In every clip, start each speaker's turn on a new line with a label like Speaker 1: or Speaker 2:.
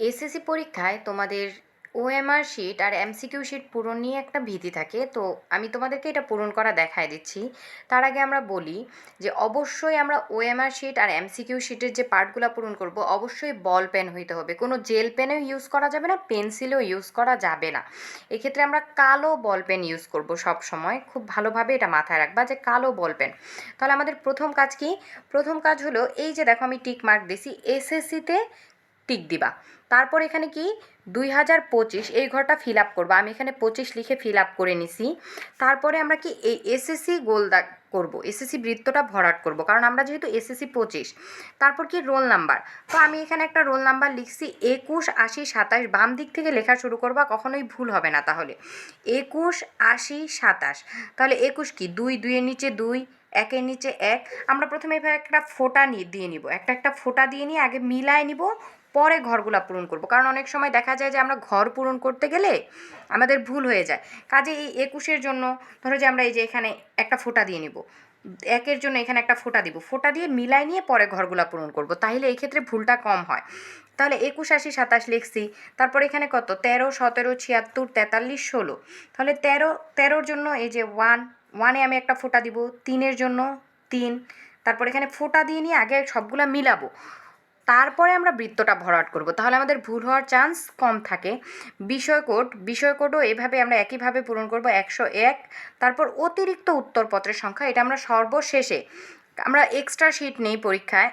Speaker 1: SSC পরীক্ষায় তোমাদের OMR sheet আর এমসিকিউ শিট পূরণ নিয়ে একটা ভীতি থাকে। তো আমি তোমাদেরকে এটা পূরণ করা দেখায় দিচ্ছি। তার আগে আমরা বলি যে অবশ্যই আমরা ওএমআর শিট আর এমসিকিউ শিটের যে পার্টগুলো পূরণ করব, অবশ্যই বল পেন হইতে হবে। কোনো জেল পেনও ইউজ করা যাবে না, পেন্সিলও ইউজ করা যাবে না। এক্ষেত্রে আমরা কালো বল পেন ইউজ করব সব সময়। খুব ভালোভাবে এটা মাথায় রাখবা যে কালো বল পেন। তাহলে আমাদের প্রথম কাজ কি? প্রথম কাজ হলো, এই যে দেখো আমি টিক মার্ক দিছি এসএসসিতে টিক দিবা। তারপর এখানে কি? দুই হাজার পঁচিশ, এই ঘরটা ফিল আপ করব। আমি এখানে পঁচিশ লিখে ফিল আপ করে নিছি। তারপরে আমরা কি এই এসএসসি গোল দাগ করব। এসএসসি বৃত্তটা ভরাট করব। কারণ আমরা যেহেতু এসএসসি পঁচিশ, তারপর কি রোল নাম্বার তো আমি এখানে একটা রোল নাম্বার লিখছি, একুশ, আশি, সাতাশ। বাম দিক থেকে লেখা শুরু করবা কখনোই ভুল হবে না তাহলে। একুশ, আশি, সাতাশ। তাহলে একুশ কি? দুই, দুইয়ের নিচে দুই, একের নিচে এক। আমরা প্রথমে এভাবে একটা ফোঁটা নিয়ে দিয়ে নিব। একটা একটা ফোঁটা দিয়ে নিয়ে আগে মিলায় নিব। পরে ঘরগুলা পূরণ করব। কারণ অনেক সময় দেখা যায় যে আমরা ঘর পূরণ করতে গেলে আমাদের ভুল হয়ে যায়। কাজে এই একুশের জন্য ধরো যে আমরা এই যে এখানে একটা ফোঁটা দিয়ে নিব। একের জন্য এখানে একটা ফোঁটা দিব। ফোঁটা দিয়ে মিলাই নিয়ে পরে ঘরগুলা পূরণ করব। তাহলে এই ক্ষেত্রে ভুলটা কম হয়। তাহলে একুশ আশি সাতাশ লিখছি। তারপর এখানে কত? তেরো, সতেরো, ছিয়াত্তর, তেতাল্লিশ, ষোলো। তাহলে তেরো, তেরোর জন্য এই যে ওয়ান, ওয়ানে আমি একটা ফোঁটা দিব। তিনের জন্য তিন। তারপর এখানে ফোঁটা দিয়ে নিয়ে আগে সবগুলা মিলাবো। তারপরে আমরা বৃত্তটা ভরাট করব। তাহলে আমাদের ভুল হওয়ার চান্স কম থাকে। বিষয় কোড বিষয় কোডও এভাবে আমরা একইভাবে পূরণ করব একশো এক। তারপর অতিরিক্ত উত্তরপত্রের সংখ্যা, এটা আমরা সর্বশেষে, আমরা এক্সট্রা শিট নেই পরীক্ষায়।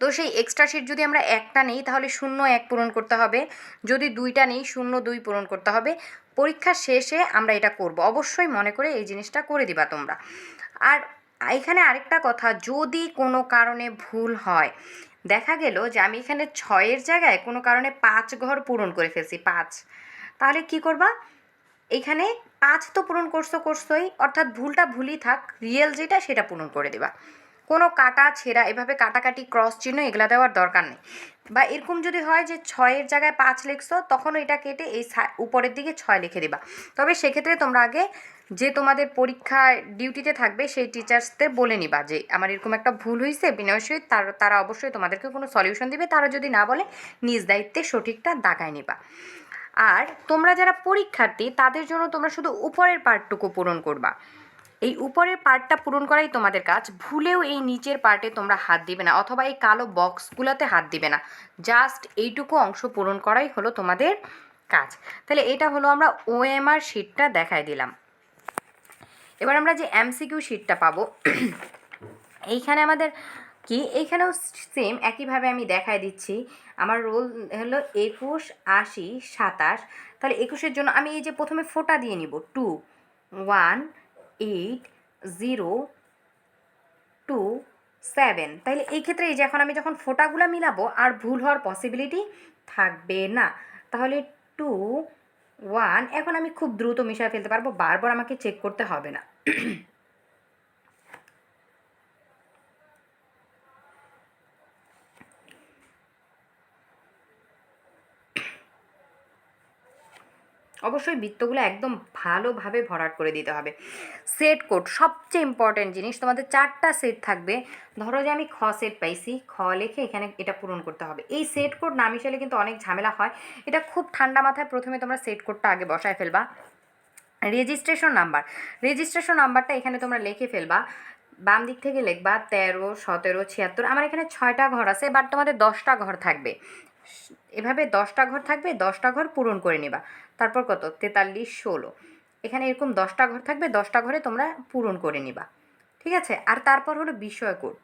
Speaker 1: তো সেই এক্সট্রা শিট যদি আমরা একটা নেই, তাহলে শূন্য এক পূরণ করতে হবে। যদি দুইটা নেই, শূন্য দুই পূরণ করতে হবে। পরীক্ষা শেষে আমরা এটা করব। অবশ্যই মনে করে এই জিনিসটা করে দিবা তোমরা। আর এখানে আরেকটা কথা, যদি কোনো কারণে ভুল হয়, দেখা গেল যে আমি এখানে ছয়ের জায়গায় কোনো কারণে পাঁচ ঘর পূরণ করে ফেলছি, পাঁচ, তাহলে কি করবা? এখানে পাঁচ তো পূরণ করছ করছোই, অর্থাৎ ভুলটা ভুলই থাক, রিয়েল যেটা সেটা পূরণ করে দেবা। কোনো কাটা, ছেঁড়া, এভাবে কাটাকাটি ক্রস চিহ্ন এগুলা দেওয়ার দরকার নেই। বা এরকম যদি হয় যে ছয়ের জায়গায় পাঁচ লিখছো তখন এটা কেটে এই উপরের দিকে ছয় লিখে দিবা। তবে সেক্ষেত্রে তোমরা আগে যে তোমাদের পরীক্ষায় ডিউটিতে থাকবে, সেই টিচার্সদের বলে নিবা যে, আমার এরকম একটা ভুল হয়েছে বিনয় তার তারা অবশ্যই তোমাদেরকে কোনো সলিউশন দিবে। তারা যদি না বলে, নিজ দায়িত্বে সঠিকটা দাগায় নিবা। আর তোমরা যারা পরীক্ষার্থী, তাদের জন্য তোমরা শুধু উপরের পার্টটুকু পূরণ করবা। এই উপরের পার্টটা পূরণ করাই তোমাদের কাজ। ভুলেও এই নিচের পার্টে তোমরা হাত দিবে না, অথবা এই কালো বক্সগুলোতে হাত দিবে না। জাস্ট এইটুকু অংশ পূরণ করাই হলো তোমাদের কাজ। তাহলে এটা হলো আমরা ওএমআর শিটটা দেখায় দিলাম। এবার আমরা যে এমসিকিউ শিটটা পাবো, এইখানে আমাদের কি? এইখানেও সেম একইভাবে আমি দেখায় দিচ্ছি। আমার রোল হলো একুশ, আশি, সাতাশ। তাহলে একুশের জন্য আমি এই যে প্রথমে ফোটা দিয়ে নিব। Two one eight zero two seven তাহলে এই ক্ষেত্রে এই যে এখন আমি যখন ফোটাগুলো মিলাবো, আর ভুল হওয়ার পসিবিলিটি থাকবে না। তাহলে টু ওয়ান এখন আমি খুব দ্রুত মিশিয়ে ফেলতে পারব, বারবার আমাকে চেক করতে হবে না। অবশ্যই বৃত্তগুলো একদম ভালোভাবে ভরাট করে দিতে হবে। সেট কোড সবচেয়ে ইম্পর্ট্যান্ট জিনিস, তোমাদের চারটা সেট থাকবে। ধরো যে আমি খ সেট পাইছি, খ লিখে এখানে এটা পূরণ করতে হবে। এই সেট কোড না মিশালে কিন্তু অনেক ঝামেলা হয়। এটা খুব ঠান্ডা মাথায় প্রথমে তোমরা সেট কোডটা আগে বসায় ফেলবা। রেজিস্ট্রেশন নাম্বার রেজিস্ট্রেশন নাম্বারটা এখানে তোমরা লিখে ফেলবা। বাম দিক থেকে লিখবা তেরো, সতেরো, ছিয়াত্তর। আমার এখানে ছয়টা ঘর আছে বাট তোমাদের দশটা ঘর থাকবে। এভাবে দশটা ঘর থাকবে, দশটা ঘর পূরণ করে নেবা। তারপর কত? তেতাল্লিশ, ষোলো। এখানে এরকম দশটা ঘর থাকবে, দশটা ঘরে তোমরা পূরণ করে নিবা। ঠিক আছে? আর তারপর হলো বিষয় কোড।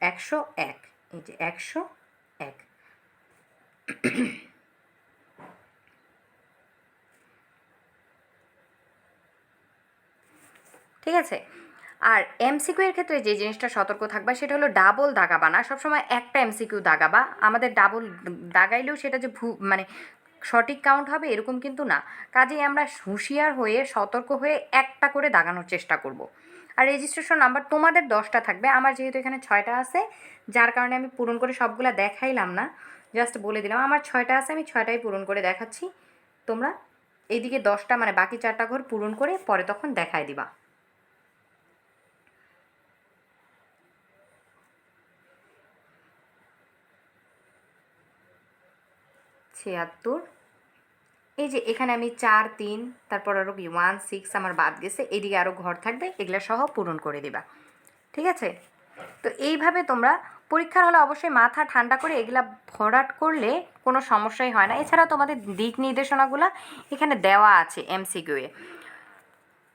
Speaker 1: একশো এক। এই যে একশো এক। ঠিক আছে? আর এমসিকিউ এর ক্ষেত্রে যে জিনিসটা সতর্ক থাকবা, সেটা হলো ডাবল দাগাবা না সবসময় একটা এমসিকিউ দাগাবা। আমাদের ডাবল দাগাইলেও সেটা যে ভু মানে সঠিক কাউন্ট হবে এরকম কিন্তু না। কাজেই আমরা হুঁশিয়ার হয়ে, সতর্ক হয়ে একটা করে দাগানোর চেষ্টা করব। আর রেজিস্ট্রেশন নাম্বার তোমাদের দশটা থাকবে। আমার যেহেতু এখানে ছয়টা আছে, যার কারণে আমি পূরণ করে সবগুলা দেখাইলাম না। জাস্ট বলে দিলাম, আমার ছয়টা আছে, আমি ছয়টাই পূরণ করে দেখাচ্ছি। তোমরা এইদিকে দশটা মানে বাকি চারটা ঘর পূরণ করে পরে তখন দেখাই দিবা। ছিয়াত্তর। এই যে এখানে আমি চার, তিন, তারপর আরও কি ওয়ান সিক্স আমার বাদ গেছে, এদিকে আরও ঘর থাকবে, এগুলো সহ পূরণ করে দিবা। ঠিক আছে? তো এইভাবে তোমরা পরীক্ষার হলে অবশ্যই মাথা ঠান্ডা করে এগুলা ভরাট করলে কোনো সমস্যাই হয় না। এছাড়া তোমাদের দিক নির্দেশনাগুলো এখানে দেওয়া আছে এমসিকিউয়ে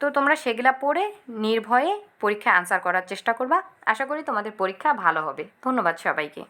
Speaker 1: তো তোমরা সেগুলা পড়ে নির্ভয়ে পরীক্ষায় আনসার করার চেষ্টা করবা। আশা করি তোমাদের পরীক্ষা ভালো হবে। ধন্যবাদ সবাইকে।